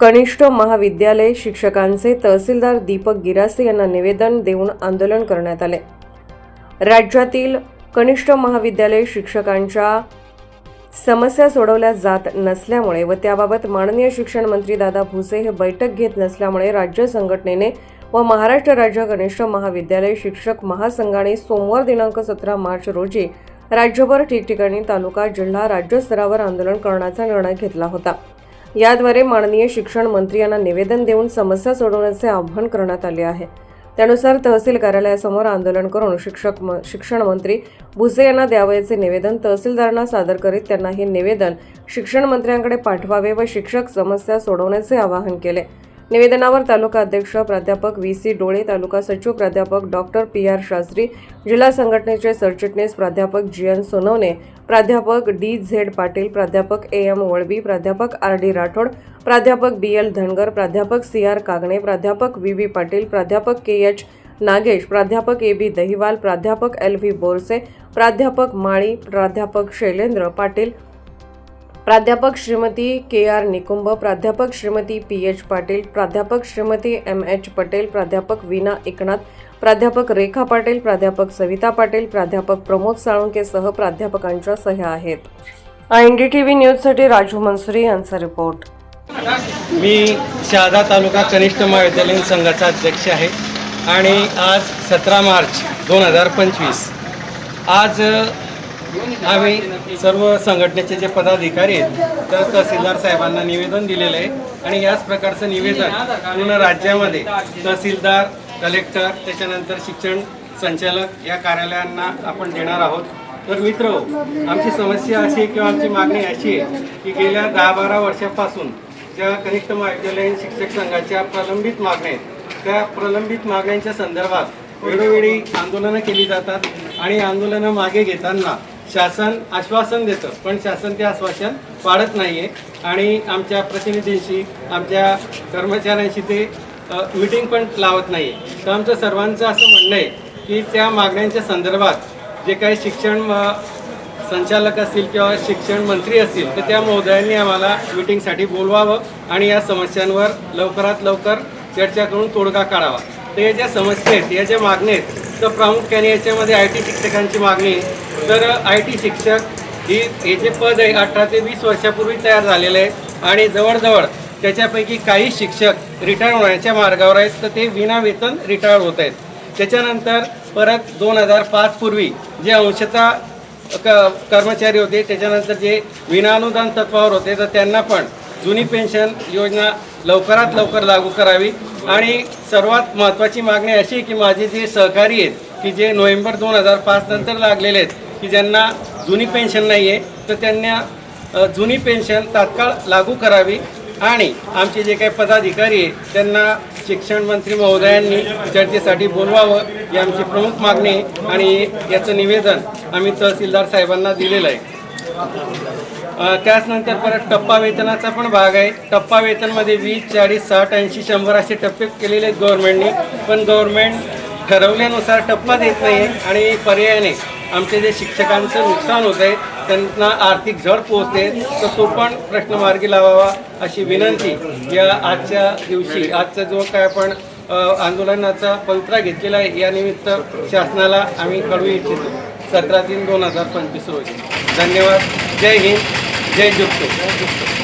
कनिष्ठ महाविद्यालय शिक्षकांचे तहसीलदार दीपक गिरासे यांना निवेदन देऊन आंदोलन करण्यात आले. राज्यातील कनिष्ठ महाविद्यालय शिक्षकांच्या समस्या सोडवल्या जात नसल्यामुळे व त्याबाबत माननीय शिक्षण मंत्री दादा भुसे हे बैठक घेत नसल्यामुळे राज्य संघटनेने व महाराष्ट्र राज्य कनिष्ठ महाविद्यालय शिक्षक महासंघाने सोमवार दिनांक सतरा मार्च रोजी राज्यभर ठिकठिकाणी तालुका जिल्हा राज्यस्तरावर आंदोलन करण्याचा निर्णय घेतला होता. याद्वारे माननीय शिक्षण मंत्री यांना निवेदन देऊन समस्या सोडवण्याचे आवाहन करण्यात आले आहे. त्यानुसार तहसील कार्यालयासमोर आंदोलन करून शिक्षक म- शिक्षण मंत्री भुसे यांना द्यावयाचे निवेदन तहसीलदारांना सादर करीत त्यांना हे निवेदन शिक्षण मंत्र्यांकडे पाठवावे व शिक्षक समस्या सोडवण्याचे आवाहन केले. निवेदनावर तालुका अध्यक्ष प्राध्यापक व्ही सी डोळे तालुका सचिव प्राध्यापक डॉक्टर पी आर शास्त्री जिल्हा संघटनेचे सरचिटणीस प्राध्यापक जी एन सोनवणे प्राध्यापक डी झेड पाटील प्राध्यापक ए एम वळवी प्राध्यापक आर डी राठोड प्राध्यापक बी एल धनगर प्राध्यापक सी आर कागणे प्राध्यापक व्ही व्ही पाटील प्राध्यापक के एच नागेश प्राध्यापक ए बी दहिवाल प्राध्यापक एल व्ही बोरसे प्राध्यापक माळी प्राध्यापक शैलेंद्र पाटील प्राध्यापक श्रीमती के आर निकुंभ प्राध्यापक श्रीमती पी एच पाटील प्राध्यापक श्रीमती एम एच पटेल प्राध्यापक वीणा एकनाथ प्राध्यापक रेखा पाटील प्राध्यापक सविता पाटील प्राध्यापक प्रमोद साळुंकेसह प्राध्यापकांच्या सह्या आहेत. एन डी टी व्ही न्यूजसाठी राजू मनसुरी यांचा रिपोर्ट. मी शहादा तालुका कनिष्ठ महाविद्यालयीन संघाचा अध्यक्ष आहे आणि आज सतरा मार्च दोन हजार पंचवीस. आज आम्ही सर्व संघटनेचे जे पदाधिकारी आहेत तर तहसीलदार साहेबांना निवेदन दिलेलं आहे. आणि याच प्रकारचं निवेदन पूर्ण राज्यामध्ये तहसीलदार कलेक्टर त्याच्यानंतर शिक्षण संचालक या कार्यालयांना आपण देणार आहोत. तर मित्र आमची समस्या अशी आहे किंवा आमची मागणी अशी आहे की गेल्या दहा बारा वर्षापासून ज्या कनिष्ठ महाविद्यालयीन शिक्षक संघाच्या प्रलंबित मागण्या आहेत त्या प्रलंबित मागण्यांच्या संदर्भात वेळोवेळी आंदोलनं केली जातात. आणि आंदोलनं मागे घेताना शासन आश्वासन देतं पण शासन ते आश्वासन पाळत नाही आहे आणि आमच्या प्रतिनिधींशी आमच्या कर्मचाऱ्यांशी ते मिटिंग पण लावत नाही आहे तर आमचं सर्वांचं असं म्हणणं आहे की त्या मागण्यांच्या संदर्भात जे काही शिक्षण संचालक असतील किंवा शिक्षण मंत्री असतील तर त्या महोदयांनी आम्हाला मिटिंगसाठी बोलवावं आणि या समस्यांवर लवकरात लवकर चर्चा करून तोडगा काढावा. तर या ज्या समस्या आहेत या ज्या मागण्या आहेत तर प्रामुख्याने याच्यामध्ये आय टी शिक्षकांची मागणी तर आय टी शिक्षक ही हे जे पद आहे अठरा ते वीस वर्षापूर्वी तयार झालेलं आहे. आणि जवळजवळ त्याच्यापैकी काही शिक्षक रिटायर होण्याच्या मार्गावर आहेत तर ते विनावेतन रिटायर होत आहेत. त्याच्यानंतर परत दोन हजार पाचपूर्वी जे अंशतः क कर्मचारी होते त्याच्यानंतर जे विनानुदान तत्वावर होते तर त्यांना पण जुनी पेन्शन योजना लवकरात लवकर लागू करावी. आणि सर्वात महत्त्वाची मागणी अशी आहे की माझे जे सहकारी आहेत की जे नोव्हेंबर दोन हजार पाच नंतर लागलेले आहेत की ज्यांना जुनी पेन्शन नाही आहे तर त्यांना जुनी पेन्शन तात्काळ लागू करावी. आणि आमचे जे काही पदाधिकारी आहेत त्यांना शिक्षण मंत्री महोदयांनी चर्चेसाठी बोलवावं ही आमची प्रमुख मागणी आणि याचं निवेदन आम्ही तहसीलदार साहेबांना दिलेलं आहे. त्याचनंतर परत टप्पा वेतनाचा पण भाग आहे. टप्पा वेतनमध्ये वीस चाळीस साठ ऐंशी शंभर असे टप्पे केलेले आहेत गव्हर्नमेंटने. पण गव्हर्नमेंट ठरवल्यानुसार टप्पा देत नाही आहे आणि पर्यायाने आमचे जे शिक्षकांचं नुकसान होत आहे त्यांना आर्थिक झड पोहोचते तर तो पण प्रश्न मार्गी लावावा अशी विनंती या आजच्या दिवशी आजचा जो काय आपण आंदोलनाचा पवित्रा घेतलेला आहे यानिमित्त शासनाला आम्ही कळू इच्छितो. सतरा तीन दोन हजार पंचवीस रोजी. धन्यवाद. जय हिंद. जय जुक्तो